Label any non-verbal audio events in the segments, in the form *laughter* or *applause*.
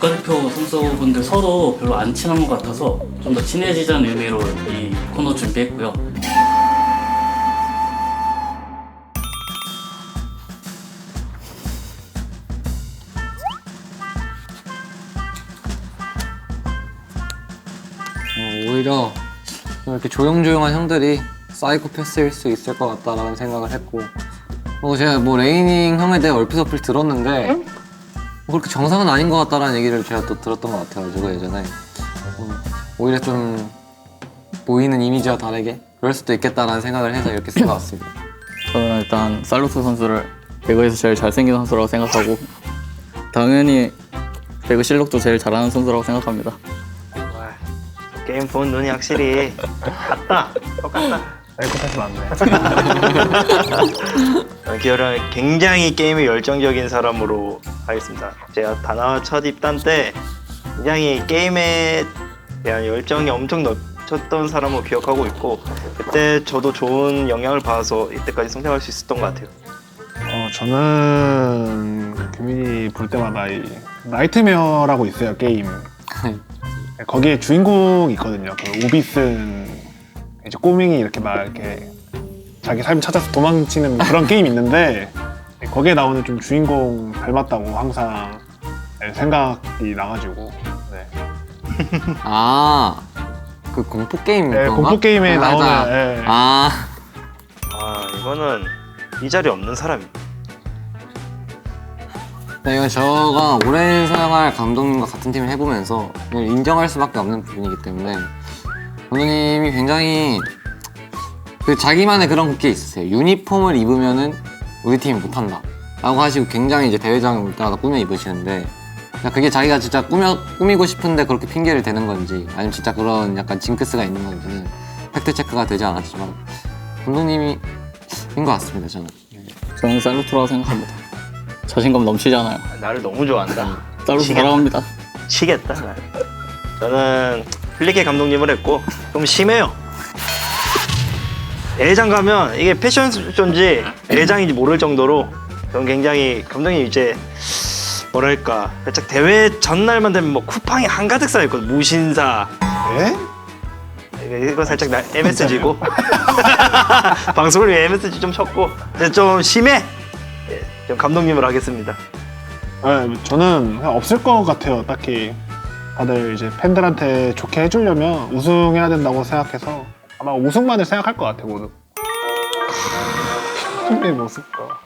국가대표 선수분들 서로 별로 안 친한 것 같아서 좀 더 친해지자는 의미로 이 코너 준비했고요. 어, 오히려 좀 이렇게 조용조용한 형들이 사이코패스일 수 있을 것 같다라는 생각을 했고 뭐 제가 뭐 레이닝 형에 대해 얼핏 얼핏 들었는데 뭐 그렇게 정상은 아닌 것 같다라는 얘기를 제가 또 들었던 것 같아가지고 예전에 음, 오히려 좀 보이는 이미지와 다르게 그럴 수도 있겠다라는 생각을 해서 이렇게 써봤습니다. *laughs* 저는 일단 살루트 선수를 배그에서 제일 잘생긴 선수라고 생각하고 당연히 배그 실력도 제일 잘하는 선수라고 생각합니다. 와, 게임 본 눈이 확실히 같다. 똑같다. 사이코패스 맞네. 어, 기어는 굉장히 게임에 열정적인 사람으로 하겠습니다. 제가 다나와 첫 입단 때 굉장히 게임에 대한 열정이 엄청 넘쳤던 사람으로 기억하고 있고 그때 저도 좋은 영향을 받아서 이때까지 성장할 수 있었던 것 같아요. 어, 저는 그 규민이 볼 때마다 이 나이트메어라고 있어요 게임. *laughs* 거기에 주인공이 있거든요. 그 오비슨 이제 꼬맹이 이렇게 막 이렇게 자기 삶 찾아서 도망치는 그런 게임 있는데 거기에 나오는 좀 주인공 닮았다고 항상 생각이 나가지고 네. 아, 그 공포 게임 네? 공포 게임에 아, 나오는. 예. 아, 아 이거는 이 자리에 없는 사람입니다. 네, 이건 저가 오랜 사용할 감독님과 같은 팀을 해보면서 이걸 인정할 수밖에 없는 부분이기 때문에 감독님이 굉장히 그 자기만의 그런 게 있으세요. 유니폼을 입으면은 우리 팀이 못한다. 라고 하시고 굉장히 이제 대회장에 올 때마다 꾸며 입으시는데 그냥 그게 자기가 진짜 꾸며, 꾸미고 싶은데 그렇게 핑계를 대는 건지 아니면 진짜 그런 약간 징크스가 있는 건지는 팩트 체크가 되지 않았지만 감독님이 인것 같습니다 저는. 저는 살루트라고 생각합니다. 자신감 넘치잖아요. 나를 너무 좋아한다. 살루트 미치겠다. 사랑합니다. 치겠다. 나. 저는 플리케 감독님을 했고 좀 심해요. 대회장 가면 이게 패션 쇼인지 대회장인지 모를 정도로 저는 굉장히 감독님 이제 뭐랄까 살짝 대회 전날만 되면 뭐 쿠팡이 한가득 쌓여 있거든 무신사 예? 이거- 살짝 나 MSG고 *laughs* 방송을 위해 MSG 좀 쳤고 근데 좀 심해 예, 좀 감독님을 하겠습니다 네, 저는 그냥 없을 것 같아요. 딱히 다들 이제 팬들한테 좋게 해주려면 우승해야 된다고 생각해서 아마 우승만을 생각할 것 같아요. 모두. 팬의 모습과.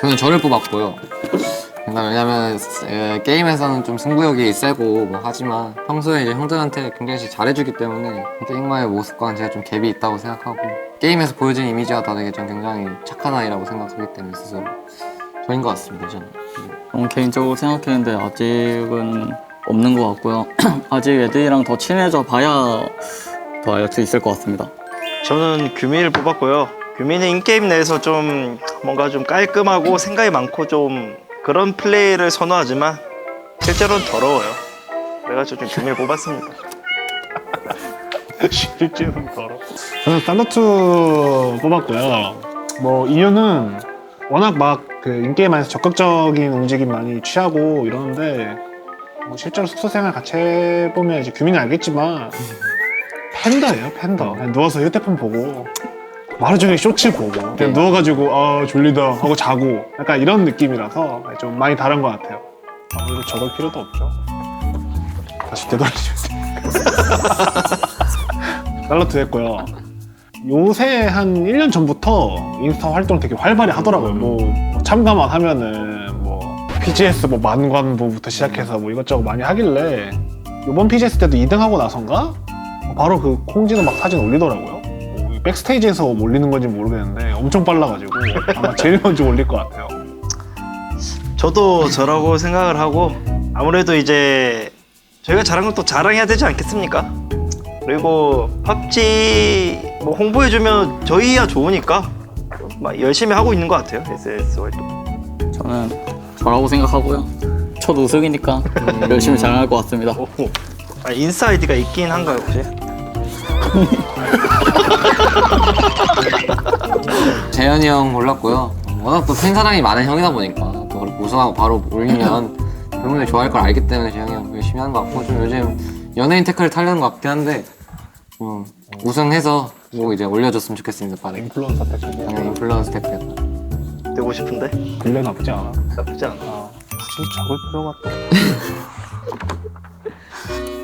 저는 저를 뽑았고요. 그러니까 왜냐면 에, 게임에서는 좀 승부욕이 세고 뭐 하지만 평소에 이제 형들한테 굉장히 잘해주기 때문에 게임과의 모습과는 제가 좀 갭이 있다고 생각하고 게임에서 보여진 이미지와 다르게 전 굉장히 착한 아이라고 생각하기 때문에 스스로 저인 것 같습니다 저는. 저는 개인적으로 생각했는데 아직은 없는 것 같고요. *clears throat* 아직 애들이랑 더 친해져 봐야 더 알 수 있을 것 같습니다. 저는 규민을 뽑았고요. 규민은 인게임 내에서 좀 뭔가 좀 깔끔하고 생각이 많고 좀 그런 플레이를 선호하지만 실제로는 더러워요. 그래가지고 좀 규민을 뽑았습니다. *laughs* *laughs* 실제로는 더러. 저는 살러트 뽑았고요. 뭐 이유는 워낙 막 그 인게임 안에서 적극적인 움직임 많이 취하고 이러는데 뭐 실제로 숙소 생활 같이 해보면 이제 규민이 알겠지만 팬더예요 팬더. 그냥 누워서 휴대폰 보고 하루 종일 쇼츠 보고 그냥 네. 누워가지고 아 졸리다 하고 자고 약간 이런 느낌이라서 좀 많이 다른 것 같아요. 아무래도 적을 필요도 없죠. 다시 되돌리죠. *laughs* 살러트 했고요. 요새 한 1년 전부터 인스타 활동 되게 활발히 하더라고요. 뭐 참가만 하면은 뭐 PGS 뭐 만관부부터 시작해서 뭐 이것저것 많이 하길래 이번 PGS 때도 2등 하고 나선가 바로 그 콩지는 막 사진 올리더라고요. 뭐 백스테이지에서 올리는 건지 모르겠는데 엄청 빨라가지고 아마 제일 먼저 올릴 것 같아요. 저도 저라고 생각을 하고 아무래도 이제 저희가 잘한 건또 자랑해야 되지 않겠습니까? 그리고 팝지 뭐 홍보해주면 저희야 좋으니까 막 열심히 하고 있는 것 같아요 SS 활동. 저는 저라고 생각하고요. 첫 우승이니까 열심히 잘할 것 같습니다. 오, 아, 인스타 아이디가 있긴 한가요 혹시? *laughs* 재현이 형 골랐고요. 워낙 또 팬사랑이 많은 형이다 보니까 또 그렇게 우승하고 바로 올리면 *laughs* 팬분들이 좋아할 걸 알기 때문에 재현이 형 열심히 하는 것 같고 좀 요즘 연예인 태클을 타려는 것 같긴 한데 좀 우승해서 뭐 이제 올려줬으면 좋겠습니다. 빠르게. 인플루언서 때 저기 그냥 인플루언스 태클. 되고 싶은데 근래 나쁘지 않아. 나쁘지 않아. 아, 굳이 적을 필요가 또.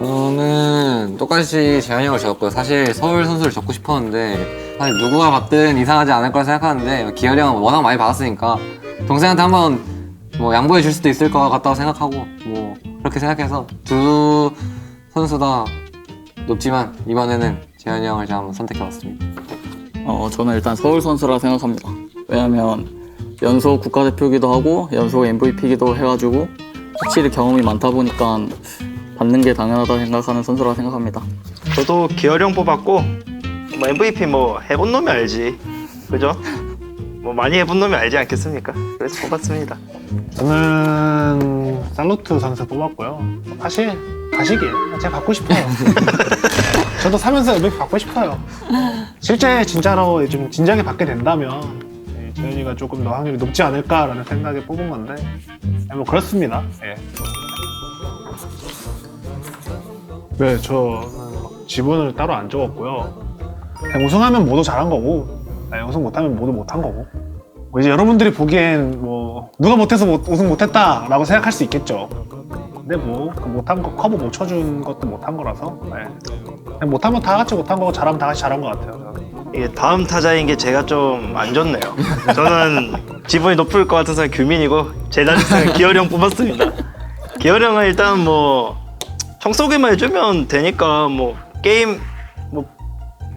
*laughs* 저는 똑같이 재현이 형을 적었고요. 사실 서울 선수를 적고 싶었는데 사실 누구가 받든 이상하지 않을 거라 생각하는데 기열이 형은 워낙 많이 받았으니까 동생한테 한번 뭐 양보해 줄 수도 있을 것 같다고 생각하고 뭐 그렇게 생각해서 두 선수 다 높지만 이번에는 재현이 형을 제가 한번 선택해봤습니다. 어, 저는 일단 서울 선수라 생각합니다. 왜냐면 연속 국가대표기도 하고 연속 MVP기도 해가지고 확실히 경험이 많다 보니까 받는 게 당연하다 생각하는 선수라 생각합니다. 저도 기어령 뽑았고 뭐 MVP 뭐 해본 놈이 알지. 그죠? 뭐 많이 해본 놈이 알지 않겠습니까? 그래서 뽑았습니다. 저는 살루트 선수 뽑았고요. 사실 가시길 제가 받고 싶어요. *laughs* 저도 사면서 MVP 받고 싶어요. 실제 진짜로 좀 진작에 받게 된다면 네, 재현이가 조금 더 확률이 높지 않을까라는 생각에 뽑은 건데 네, 뭐 그렇습니다. 예. 네, 저는 막 지분을 따로 안 적었고요. 그냥 우승하면 모두 잘한 거고 네, 우승 못하면 모두 못한 거고 뭐 이제 여러분들이 보기엔 뭐 누가 못해서 못- 우승 못했다라고 생각할 수 있겠죠. 근데 뭐그 못한 거 커버 못 쳐준 것도 못한 거라서 네. 그냥 못하면 다 같이 못한 거고 잘하면 다 같이 잘한 것 같아요. 저는. 이게 다음 타자인 게 제가 좀 안 좋네요. 저는 지분이 높을 것 같은 사람 규민이고 제 자릿수는 *laughs* 기어령 뽑았습니다. 기어령은 일단 뭐 청소기만 해주면 되니까 뭐 게임 뭐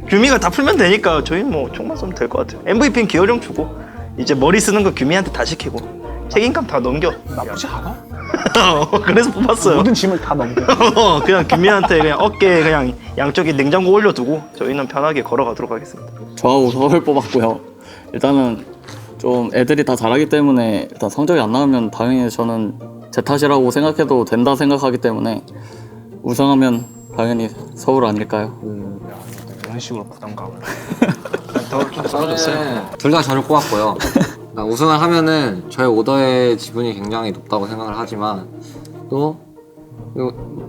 규미가 다 풀면 되니까 저희 뭐 총만 쏘면 될 것 같아요. MVP는 기어령 주고 이제 머리 쓰는 거 규미한테 다 시키고 책임감 다 넘겨. 나쁘지 않아. *laughs* 그래서 뽑았어요. 모든 짐을 다 넘겨. *laughs* 어, 그냥 규민한테 그냥 어깨에 그냥 양쪽에 냉장고 올려두고 저희는 편하게 걸어가도록 하겠습니다. 저하고 서울 뽑았고요. 일단은 좀 애들이 다 잘하기 때문에 일단 성적이 안 나오면 당연히 저는 제 탓이라고 생각해도 된다 생각하기 때문에 우승하면 당연히 서울 아닐까요? 이런 식으로 부담감을. *laughs* 저는 둘다 저를 뽑았고요. 그러니까 우승을 하면은 저의 오더의 지분이 굉장히 높다고 생각을 하지만 또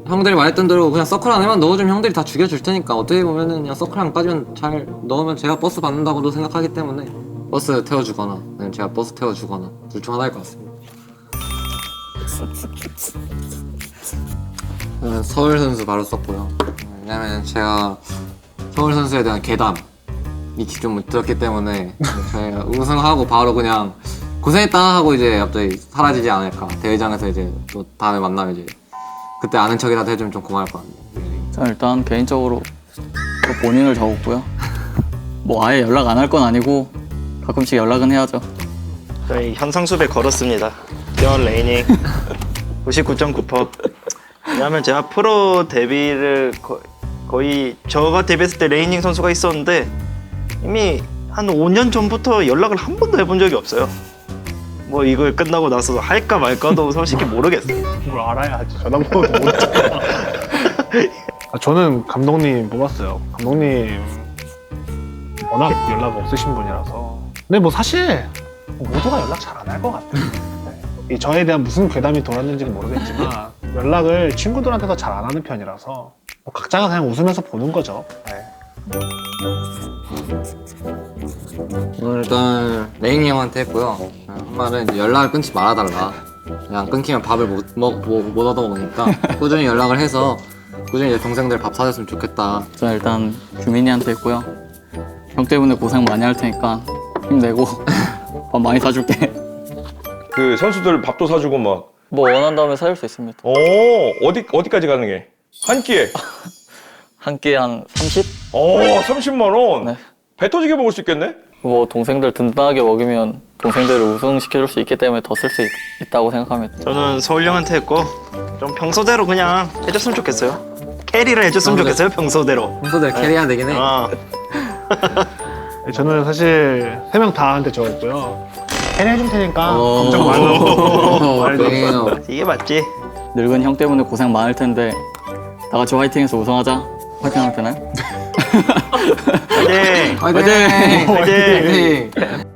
형들이 말했던 대로 그냥 서클 안에만 넣어주면 형들이 다 죽여줄 테니까 어떻게 보면은 그냥 서클 안까지만 잘 넣으면 제가 버스 받는다고도 생각하기 때문에 버스 태워주거나 아니면 제가 버스 태워주거나 둘 중 하나일 것 같습니다. 저는 서울 선수 바로 썼고요. 왜냐면 제가 서울 선수에 대한 괴담 좀 들었기 때문에 저희가 우승하고 바로 그냥 고생했다 하고 이제 갑자기 사라지지 않을까 대회장에서 이제 또 다음에 만나면 이제 그때 아는 척이라도 해주면 좀 고마울 것 같네요 저는 일단 개인적으로 또 본인을 적었고요. 뭐 아예 연락 안 할 건 아니고 가끔씩 연락은 해야죠. 저희 현상수배 걸었습니다. 기어 레이닝 99.9%. 왜냐하면 제가 프로 데뷔를 거, 거의 저가 데뷔했을 때 레이닝 선수가 있었는데 이미 한 5년 전부터 연락을 한 번도 해본 적이 없어요. 뭐 이걸 끝나고 나서 할까 말까도 솔직히 모르겠어요. 뭘 알아야 하지. 전화번호도 모르잖아. 아, 저는 감독님 뽑았어요. 감독님 워낙 연락 없으신 분이라서. 근데 뭐 사실 모두가 연락 잘 안 할 것 같아요. 네. 이 저에 대한 무슨 괴담이 돌았는지는 모르겠지만 연락을 친구들한테도 잘 안 하는 편이라서 뭐 각자가 그냥 웃으면서 보는 거죠. 네. 오늘 일단 레인이 형한테 했고요 한 말은 이제 연락을 끊지 말아달라 그냥 끊기면 밥을 못, 먹, 못, 못 얻어먹으니까 꾸준히 연락을 해서 꾸준히 이제 동생들 밥 사줬으면 좋겠다 저는 일단 규민이한테 했고요. 형 때문에 고생 많이 할 테니까 힘내고 *laughs* 밥 많이 사줄게. 그 선수들 밥도 사주고 막. 뭐 원한다면 사줄 수 있습니다. 어 어디 어디까지 가능해? *laughs* 한 끼에. 한 끼에 한 30? 어 30만 원. 네. 배 터지게 먹을 수 있겠네? 뭐 동생들 든든하게 먹이면 동생들을 우승시켜줄 수 있기 때문에 더 쓸 수 있다고 생각합니다. 저는 서울 형 한테 했고 좀 평소대로 그냥 해줬으면 좋겠어요. 캐리를 해줬으면 좋겠어요 평소대로. 평소대로 캐리해야 되긴 해 아, 네, 저는 사실 세 명 다한테 적었고요. 캐리 해줄 테니까 어. 걱정 말라고. *laughs* 말도. 네. 이게 맞지? 늙은 형 때문에 고생 많을 텐데 다 같이 화이팅해서 우승하자. 화이팅 하면 되나요? *laughs* 네. 화이팅! 화이팅! 화이팅!